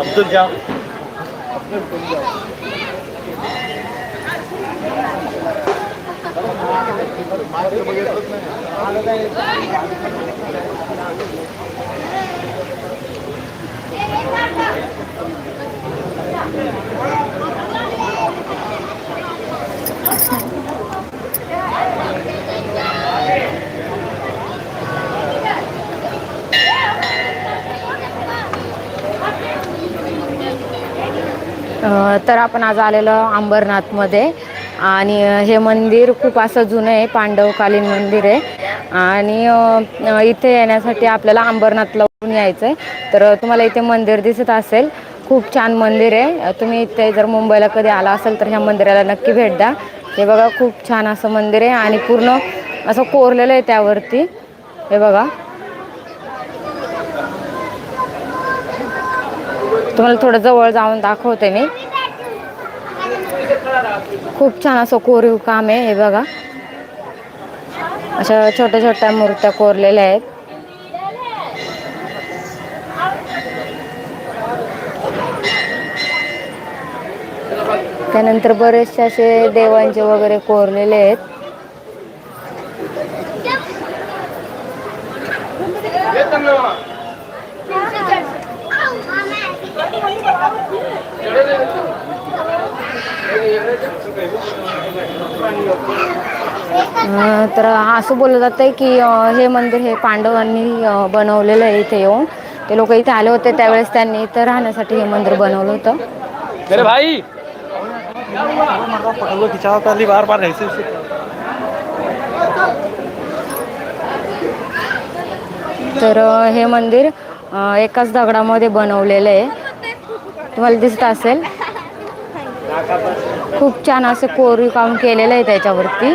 আব্দুল জাম। আব্দুল জাম तर आपण आज आलेलो अंबरनाथमध्ये. आणि हे मंदिर खूप असं जुनं आहे पांडवकालीन मंदिर आहे. आणि इथे येण्यासाठी आपल्याला अंबरनाथला यायचं आहे तर तुम्हाला इथे मंदिर दिसत असेल. खूप छान मंदिर आहे. तुम्ही इथे जर मुंबईला कधी आला असेल तर ह्या मंदिराला नक्की भेट द्या. हे बघा खूप छान असं मंदिर आहे आणि पूर्ण असं कोरलेलं आहे त्यावरती. हे बघा. तुम्हाला थोडं जवळ जाऊन दाखवते मी. खूप छान असं कोरीव काम आहे हे बघा. अशा छोट्या छोट्या मूर्त्या कोरलेल्या आहेत. त्यानंतर बरेचसे असे देवांचे वगैरे कोरलेले आहेत. तर असं बोललं जातं की अं, हे मंदिर हे पांडवांनी बनवलेलं आहे इथे येऊन. ते लोक इथे आले होते त्यावेळेस त्यांनी इथं राहण्यासाठी हे मंदिर बनवलं होतं. तर हे मंदिर एकाच दगडामध्ये बनवलेलं आहे. तुम्हाला दिसत असेल. खूप छान असं कोरीव काम केलेलं आहे त्याच्यावरती.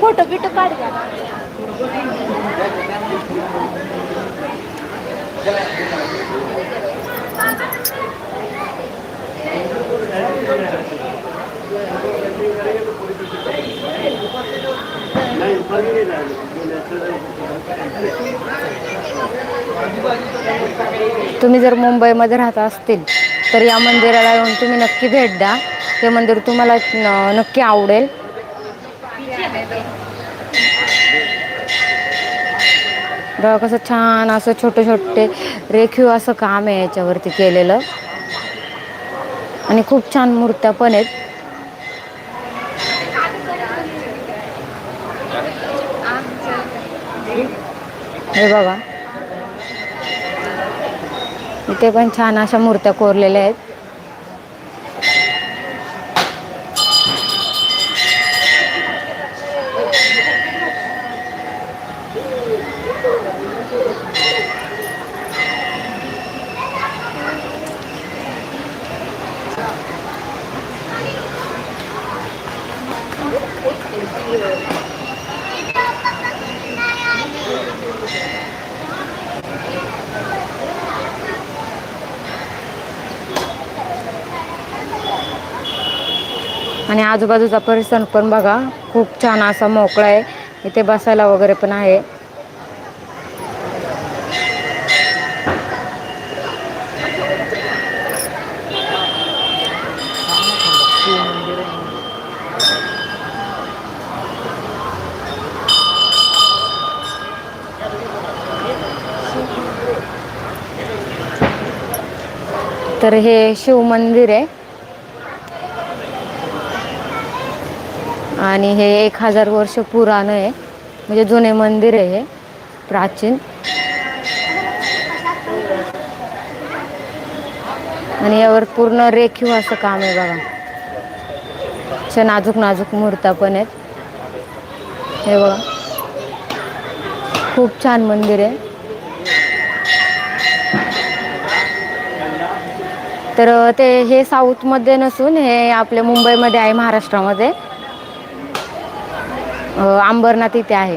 फोटो बिटो काढ घ्या तुम्ही जर मुंबईमध्ये राहत असतील तर या मंदिराला येऊन तुम्ही नक्की भेट द्या. हे मंदिर तुम्हाला नक्की आवडेल. बघा कसं छान असं छोटे छोटे रेखीव असं काम आहे याच्यावरती केलेलं. आणि खूप छान मूर्त्या पण आहेत. हे बघा. इथे पण छान अशा मूर्त्या कोरलेल्या आहेत. आजूबाजूचा परिसर पण बघा खूप छान असा मोकळा आहे. इथे बसायला वगैरे पण आहे. तर हे शिव मंदिर आहे. आणि हे एक हजार वर्ष पुराणं आहे. म्हणजे जुने मंदिर आहे हे प्राचीन. आणि यावर पूर्ण रेखीव असं काम आहे बघा. अशा नाजूक नाजूक मूर्त्या पण आहेत. हे बघा. खूप छान मंदिर आहे. तर ते हे साऊथमध्ये नसून हे आपल्या मुंबईमध्ये आहे महाराष्ट्रामध्ये. अंबरनाथ इथे आहे.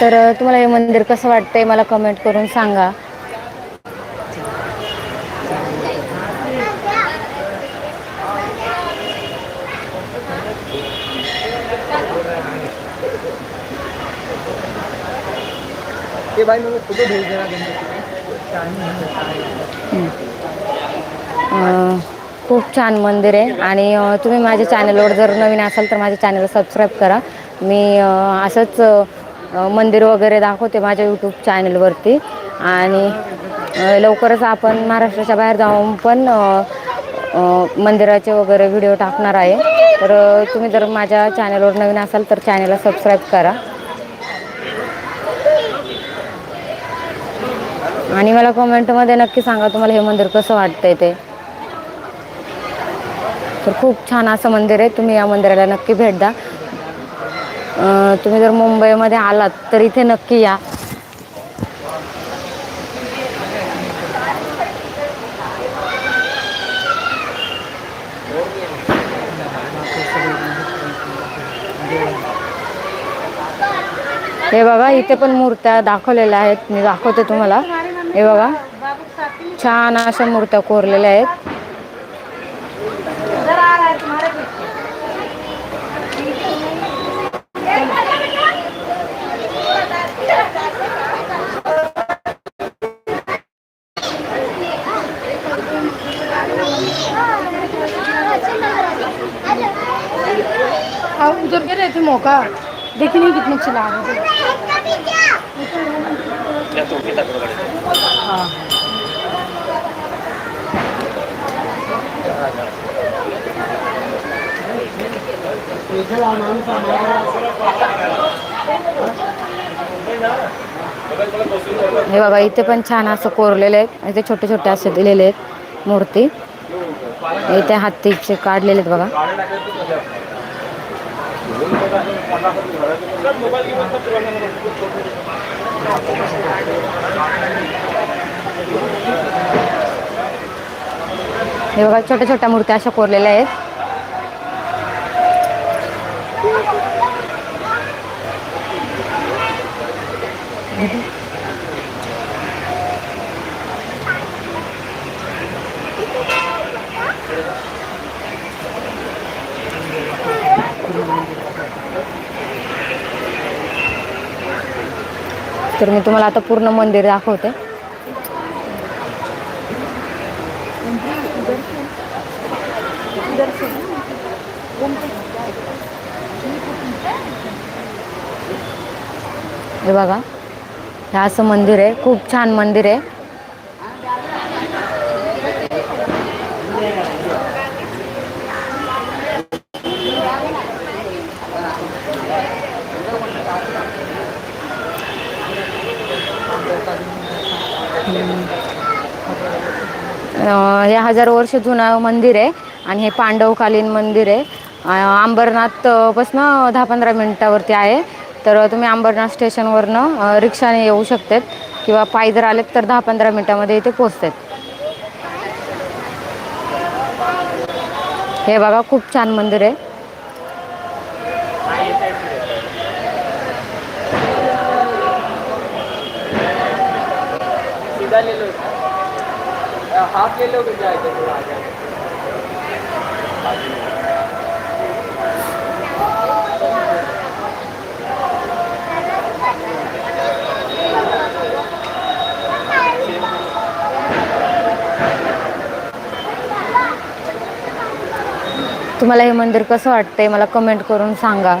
तर तुम्हाला हे मंदिर कसं वाटतंय मला कमेंट करून सांगा. ये भाई मेरे फोटो भेज देना खूप छान मंदिर आहे. आणि तुम्ही माझ्या चॅनलवर जर नवीन असाल तर माझ्या चॅनलला सबस्क्राईब करा. मी असंच मंदिर वगैरे दाखवते माझ्या यूट्यूब चॅनलवरती आणि लवकरच आपण महाराष्ट्राच्या बाहेर जाऊन पण मंदिराचे वगैरे व्हिडिओ टाकणार आहे. तर तुम्ही जर माझ्या चॅनलवर नवीन असाल तर चॅनलला सबस्क्राईब करा. आणि मला कमेंटमध्ये नक्की सांगा तुम्हाला हे मंदिर कसं वाटतंय ते. तर खूप छान असं मंदिर आहे. तुम्ही या मंदिराला नक्की भेट द्या. तुम्ही जर मुंबईमध्ये आलात तर इथे नक्की या. हे बघा इथे पण मूर्त्या दाखवलेल्या आहेत. मी दाखवते तुम्हाला. हे बघा. छान अशा मूर्त्या कोरलेल्या आहेत. उधर रहते मौका. देखी नहीं कितने चिल्ला रहे थे हे. बघा इथे पण छान असं कोरलेले आहेत. इथे छोटे छोटे असे दिलेले आहेत मूर्ती. इथे हत्तीचे काढलेले आहेत बघा. हे बघा छोट्या छोट्या मूर्त्या अशा कोरलेल्या आहेत. तर मी तुम्हाला आता पूर्ण मंदिर दाखवते. हे बघा. हे असं मंदिर आहे. खूप छान मंदिर आहे. हे हजारो वर्ष जुनं मंदिर आहे आणि हे पांडवकालीन मंदिर आहे. अंबरनाथपासनं दहा पंधरा मिनिटावरती आहे. तर तुम्ही अंबरनाथ स्टेशनवरनं रिक्षाने येऊ शकतात किंवा पायी जर आलेत तर दहा पंधरा मिनिटामध्ये इथे पोचतात हे बघा खूप छान मंदिर आहे. ले लो हाफ ले लो तुम्हाला हे मंदिर कसं वाटतंय मला कमेंट करून सांगा.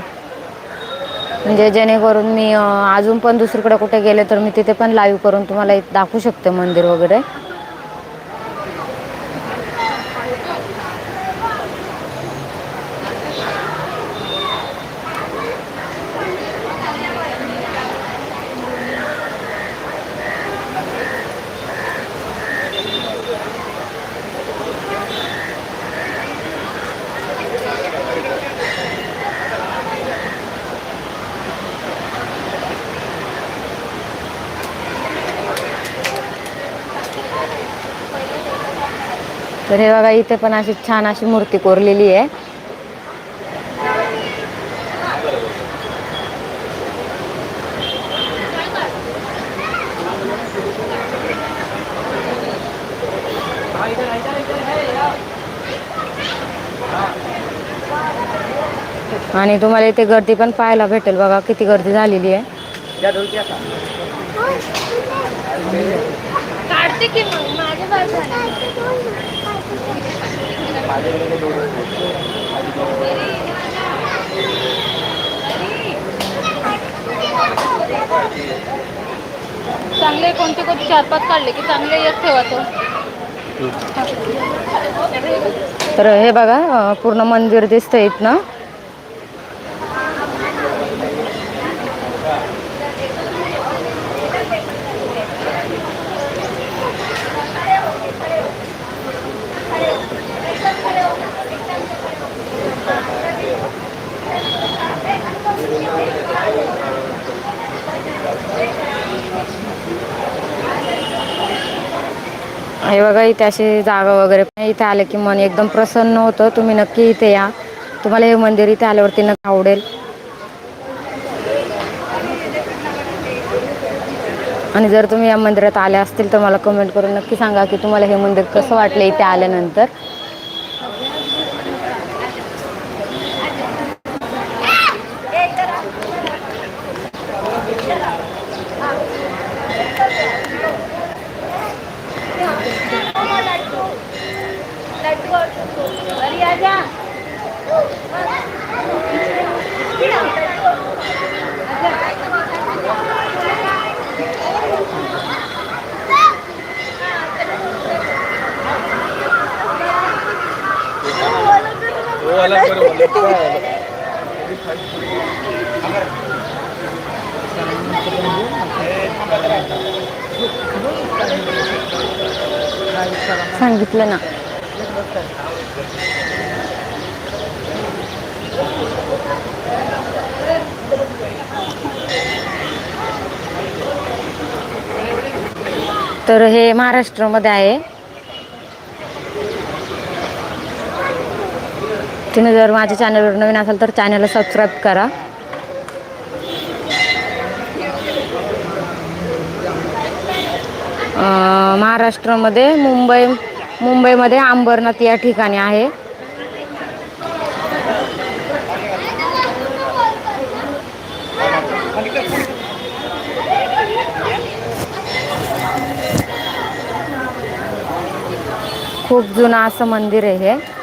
म्हणजे जेणेकरून मी अजून पण दुसरीकडे कुठे गेले तर मी तिथे पण लाईव्ह करून तुम्हाला दाखवू शकते मंदिर वगैरे. तर हे बघा इथे पण अशी छान अशी मूर्ती कोरलेली आहे. आणि तुम्हाला इथे गर्दी पण पाहायला भेटेल बघा किती गर्दी झालेली आहे. चांगले कोणते कोणते चार पाच काढले की चांगले एक ठेवा तो. तर हे बघा पूर्ण मंदिर दिसतंय इथनं. हे बघा इथे अशी जागा वगैरे पण इथे आले की मन एकदम प्रसन्न होतं. तुम्ही नक्की इथे या. तुम्हाला हे मंदिर इथे आल्यावरती नक्की आवडेल. आणि जर तुम्ही या मंदिरात आले असतील तर मला कमेंट करून नक्की सांगा की तुम्हाला हे मंदिर कसं वाटलं इथे आल्यानंतर. सांगितलं ना. तर हे महाराष्ट्रामध्ये आहे. तुम्ही जर माझ्या चॅनलवर नवीन असाल तर चॅनलला सबस्क्राईब करा. महाराष्ट्रामध्ये मुंबई मुंबईमध्ये अंबरनाथ या ठिकाणी आहे. खूप जुनं असं मंदिर आहे हे.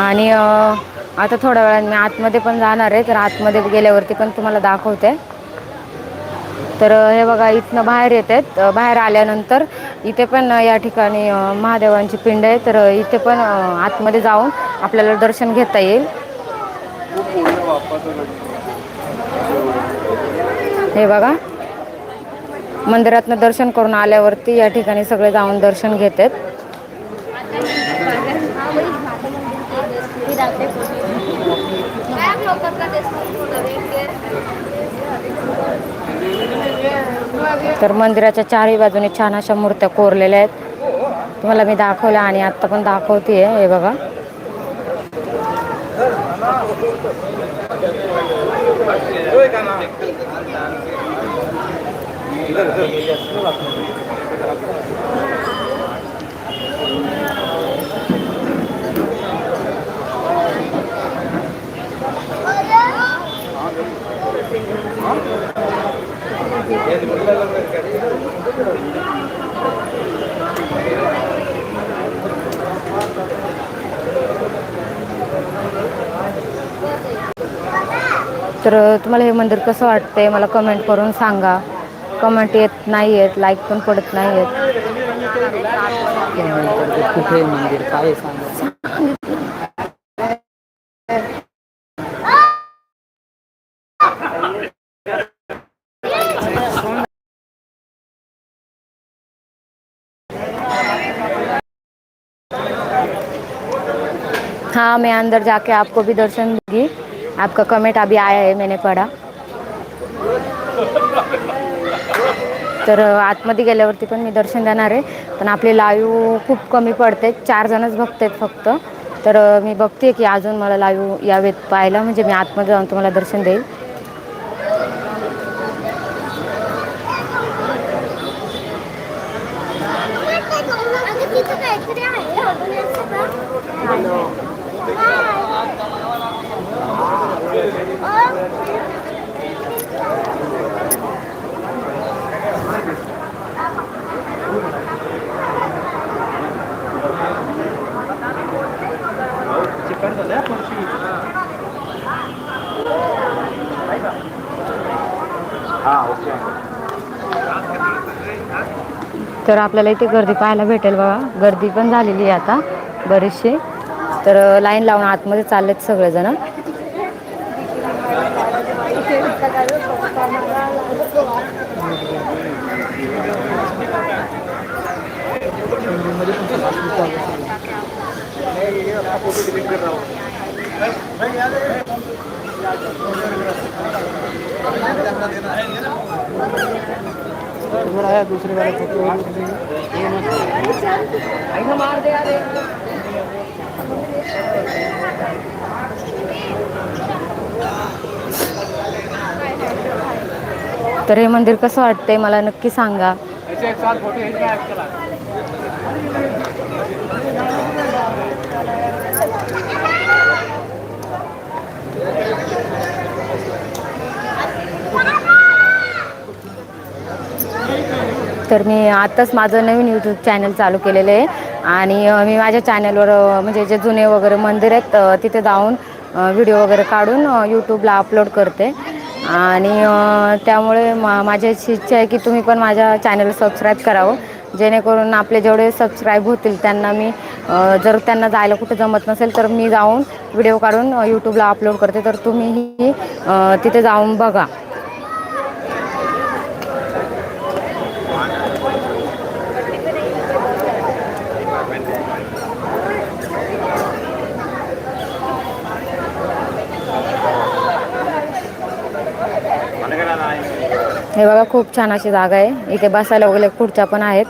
आणि आता थोड्या वेळात मी आतमध्ये पण जाणार आहे तर आतमध्ये गेल्यावरती पण तुम्हाला दाखवते. तर हे बघा इथनं बाहेर येत आहेत बाहेर आल्यानंतर इथे पण या ठिकाणी महादेवांची पिंड आहे. तर इथे पण आतमध्ये जाऊन आपल्याला दर्शन घेता येईल. हे बघा. मंदिरातनं दर्शन करून आल्यावरती या ठिकाणी सगळे जाऊन दर्शन घेतात तर मंदिराच्या चारही बाजूने छान अशा मूर्त्या कोरलेल्या आहेत. तुम्हाला मी दाखवल्या आणि आत्ता पण दाखवते हे बघा. तर तुम्हाला हे मंदिर कसं वाटतंय? मला कमेंट करून सांगा. कमेंट येत नाही आहेत लाईक पण पडत नाही आहेत कुठे मंदिर? काय सांग? हाँ मैं अंदर जाके आपको भी दर्शन दूंगी। आपका कमेंट अभी आया है मैंने पढ़ा। तर आतमध्ये गेल्यावरती पण मी दर्शन देणार आहे. पण आपले लाईव्ह खूप कमी पडते. चार जणच बघतात फक्त. तर मी बघते की अजून मला लाईव्ह यावेत पाहायला. म्हणजे मी आतमध्ये जाऊन तुम्हाला दर्शन देईल तिथं काहीतरी आहे तर आपल्याला इथे गर्दी पाहायला भेटेल बाबा गर्दी पण झालेली आहे आता बरीचशी. तर लाईन लावून आतमध्ये चाललेत सगळेजणमध्ये पण तपासणी चालू आहे. उधर आया दूसरे वाले फोटो दे यार. तर हे मंदिर कसं वाटतंय मला नक्की सांगा. तर मी आत्ताच माझं नवीन यूट्यूब चॅनल चालू केलेलं आहे. आणि मी माझ्या चॅनलवर म्हणजे जे जुने वगैरे मंदिर आहेत तिथे जाऊन व्हिडिओ वगैरे काढून यूट्यूबला अपलोड करते. आणि त्यामुळे मा माझी अशी इच्छा आहे की तुम्ही पण माझ्या चॅनल सबस्क्राईब करावं. जेणेकरून आपले जेवढे सबस्क्राईब होतील त्यांना मी जर त्यांना जायला कुठे जमत नसेल तर मी जाऊन व्हिडिओ काढून यूट्यूबला अपलोड करते. तर तुम्हीही तिथे जाऊन बघा. हे बघा खूप छान अशी जागा आहे. इथे बसायला वगैरे खुर्च्या पण आहेत.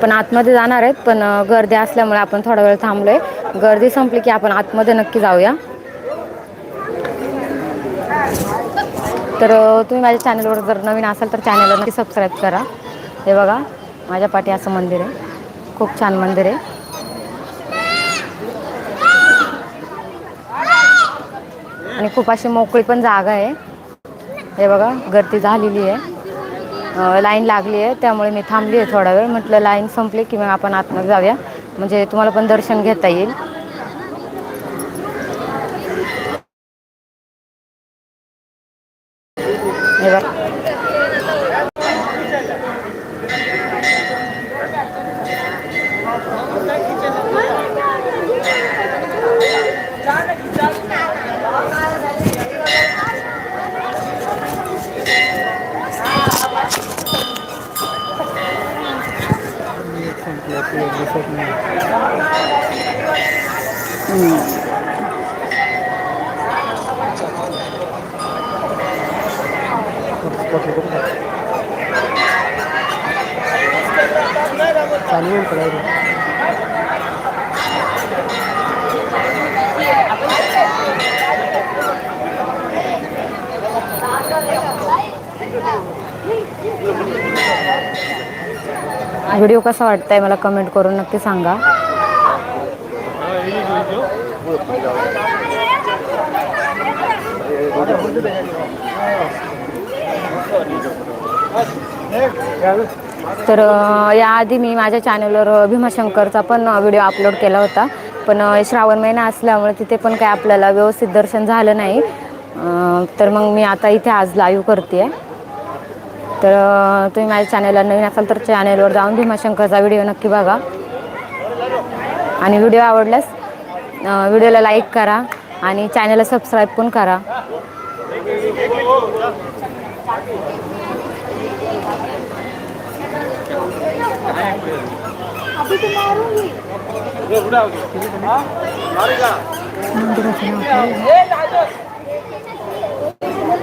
आपण आतमध्ये जाणार आहेत पण गर्दी असल्यामुळे आपण थोडा वेळ थांबलोय. गर्दी संपली की आपण आतमध्ये नक्की जाऊया. तर तुम्ही माझ्या चॅनलवर जर नवीन असाल तर चॅनलला नक्की सबस्क्राईब करा. हे बघा माझ्या पाठी असं मंदिर आहे. खूप छान मंदिर आहे. आणि खूप अशी मोकळी पण जागा आहे. हे बघा गर्दी झालेली आहे. लाईन लागली आहे त्यामुळे मी थांबली आहे थोडा वेळ. म्हटलं लाईन संपली की मग आपण आतमध्ये जाऊया. म्हणजे तुम्हाला पण दर्शन घेता येईल. व्हिडिओ कसा वाटताय मला कमेंट करून नक्की सांगा. तर याआधी मी माझ्या चॅनलवर भीमाशंकरचा पण व्हिडिओ अपलोड केला होता. पण श्रावण महिना असल्यामुळे तिथे पण काय आपल्याला व्यवस्थित दर्शन झालं नाही. तर मग मी आता इथे आज लाईव्ह करते आहे तर तुम्ही माझ्या चॅनलला नवीन असाल तर चॅनलवर जाऊन भीमाशंकरचा व्हिडिओ नक्की बघा. आणि व्हिडिओ आवडल्यास व्हिडिओला लाईक करा आणि चॅनलला सबस्क्राईब पण करा.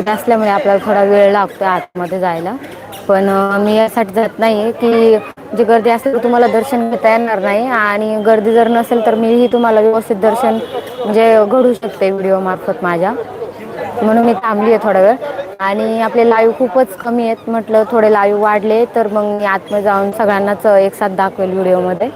करत असल्यामुळे आपल्याला थोडा वेळ लागतो आतमध्ये जायला. पण मी यासाठी जात नाही आहे की जी गर्दी असेल तर तुम्हाला दर्शन घेता येणार नाही आणि गर्दी जर नसेल तर मीही तुम्हाला व्यवस्थित दर्शन म्हणजे घडू शकते व्हिडिओ मार्फत माझ्या. म्हणून मी थांबली आहे थोडा वेळ. आणि आपले लाईव्ह खूपच कमी आहेत. म्हटलं थोडे लाईव्ह वाढले तर मग मी आतमध्ये जाऊन सगळ्यांनाच एक साथ दाखवेल व्हिडिओमध्ये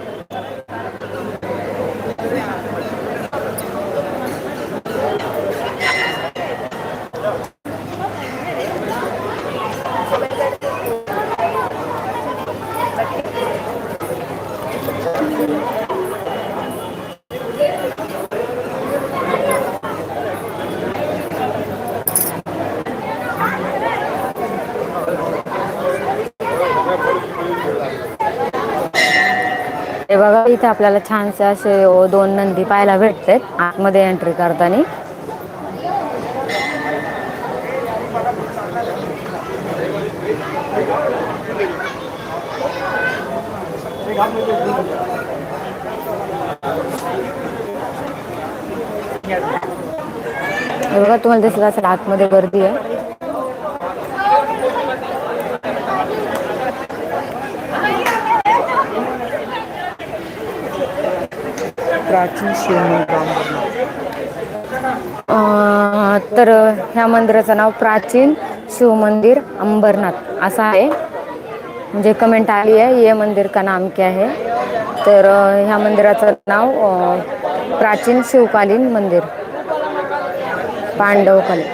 हे बघा इथे आपल्याला छानसे असे दोन नंदी पाहायला भेटतात. आतमध्ये एंट्री करताना. बघा तुम्हाला दिसलं असेल आतमध्ये गर्दी आहे. प्राचीन शिवमंदिर तर ह्या मंदिराचं नाव प्राचीन शिवमंदिर अंबरनाथ असं आहे. म्हणजे कमेंट आली आहे ये मंदिर का नाम क्या है. तर ह्या मंदिराचं नाव प्राचीन शिवकालीन मंदिर. पांडवकालीन.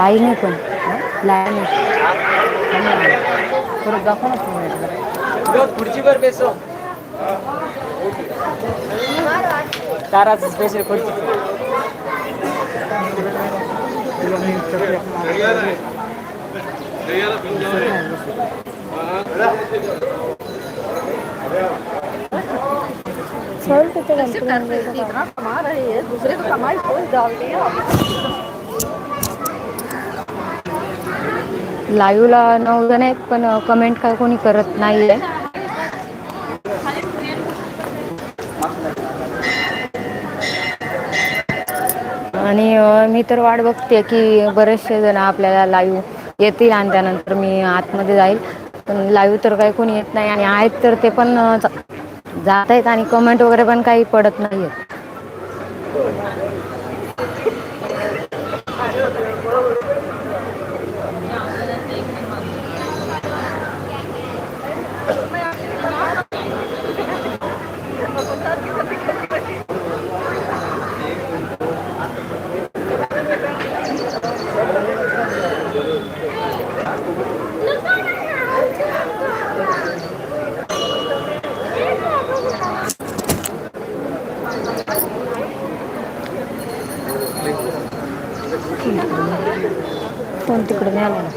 लाईन आहे पण. लाईन आहे. परत दाखवा ना. खुर्चीवर बेसो ताराच स्पेशल खुर्ची. तुला मी चपल्या- लाईव्हला नऊ जण आहेत पण कमेंट काय कोणी करत नाहीये. आणि मी तर वाट बघते की बरेचसे जण आपल्याला लाईव्ह येतील आणि त्यानंतर मी आतमध्ये जाईल. पण लाईव्ह तर काही कोणी येत नाही आणि आहेत तर ते पण जात आहेत आणि कमेंट वगैरे पण काही पडत नाही आहेत फोन तिकडे नाही आला ना